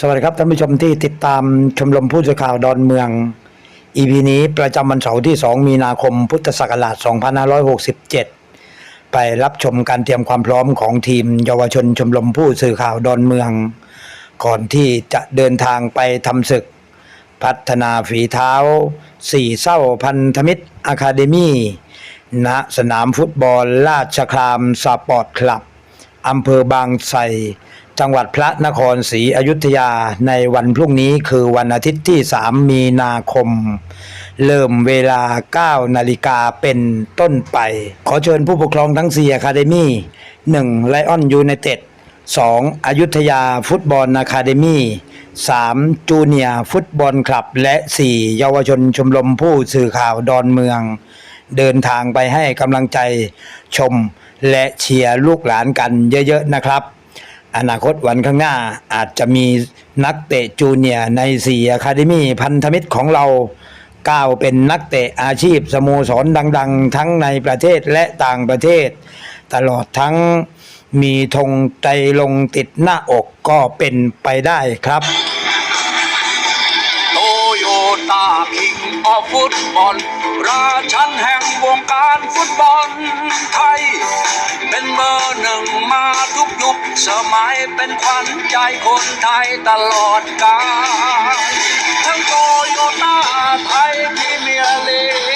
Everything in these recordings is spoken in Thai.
สวัสดีครับท่านผู้ชมที่ติดตามชมรมผู้สื่อข่าวดอนเมือง EP นี้ประจำวันเสาร์ที่ 2 มีนาคมพุทธศักราช 2567 ไปรับชมการเตรียมความพร้อมของทีม เยาวชนชมรมผู้สื่อข่าวดอนเมือง ก่อนที่จะเดินทางไปทำศึก พัฒนาฝีเท้า สี่เศร้าพันธมิตรอะคาเดมี่ณสนามฟุตบอลราชครามสปอร์ตคลับ อำเภอบางไทรจังหวัดพระนครศรีอยุธยาในวันพรุ่งนี้คือวันอาทิตย์ที่ 3 มีนาคม เริ่มเวลา 9 นาฬิกาเป็นต้นไป ขอเชิญผู้ปกครองทั้ง4อะคาเดมี่1ไลออนยูไนเต็ด 2. อยุธยาฟุตบอลอะคาเดมี่ 3. จูเนียฟุตบอลคลับ และ 4. เยาวชนชมรมผู้สื่อข่าวดอนเมือง เดินทางไปให้กำลังใจชม และเชียร์ลูกหลานกันเยอะๆนะครับ อนาคตวันข้างหน้าอาจจะมีนักเตะจูเนียร์ในสี่อะคาเดมี่พันธมิตรของเราก้าวเป็นนักเตะอาชีพสโมสรดัง ๆ ทั้งในประเทศและต่างประเทศ ตลอดทั้งมีธงใจลงติดหน้าอกก็เป็นไปได้ครับ ฟุตบอล ราชันแห่งวงการฟุตบอลไทย เป็นเบอร์หนึ่งมาทุกยุคสมัยเป็นขวัญใจคนไทยตลอดกาลทั้งโตโยต้าไทยพรีเมียร์ลีก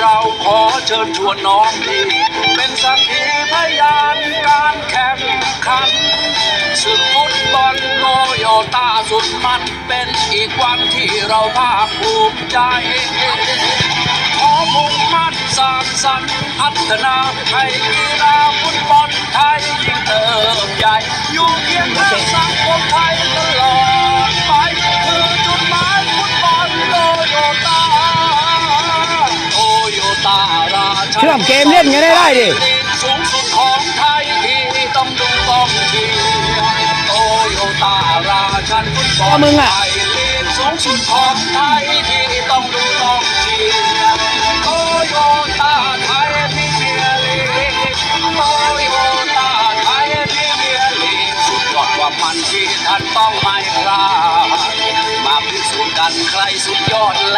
เราขอเชิญชวนน้องพี่เป็นสักขีพยานการแข่งขันศึกฟุตบอลโตโยต้าสุดมันเป็นอีกวันที่เราภาคภูมิใจ ขอมุ่งมั่นสร้างสรรค์พัฒนาให้กีฬาฟุตบอลไทยยิ่งเติบใหญ่ อยู่เคียงข้างสังคมไทย เชื่อมเกมเล่นกันได้ได้ดิ สูงสุดของไทยที่ต้องดูต้องเชียร์โตโยต้าราชันฟุตบอลก็มึงอะ ไทยลีกสูงสุดของไทยที่ต้องดูต้องเชียร์โตโยต้าไทยพรีเมียร์ลีกโตโยต้าไทยพรีเมียร์ลีกสุดยอดกว่ามันที่ท่านต้องไม่พลาดมาพิสูจน์กันใครสุดยอดและ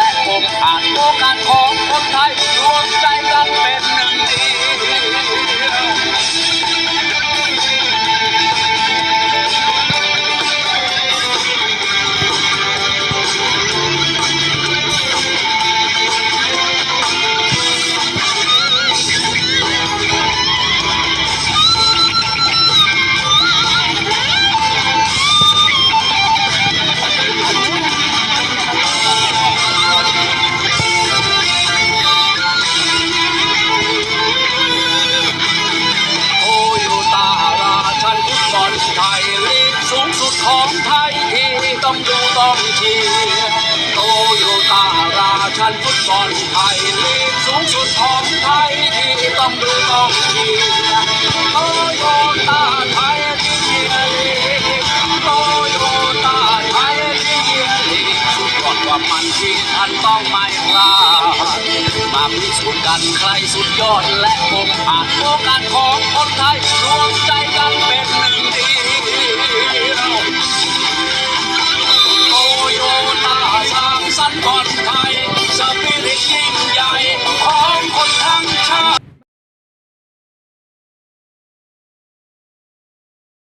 องดูต้องเชียร์โตโยต้าราชันฟุตบอลไทยลีกสูงสุดของไทยที่ต้องดูต้องเชียร์โตโยต้าไทยพรีเมียร์ลีกโตโยต้าไทยพรีเมียร์ลีกสุดยอดกว่ามันที่ท่านต้องไม่พลาดมาพิสูจน์กันใครสุดยอดและผมอาจโอกาสของคนไทยรวมใจ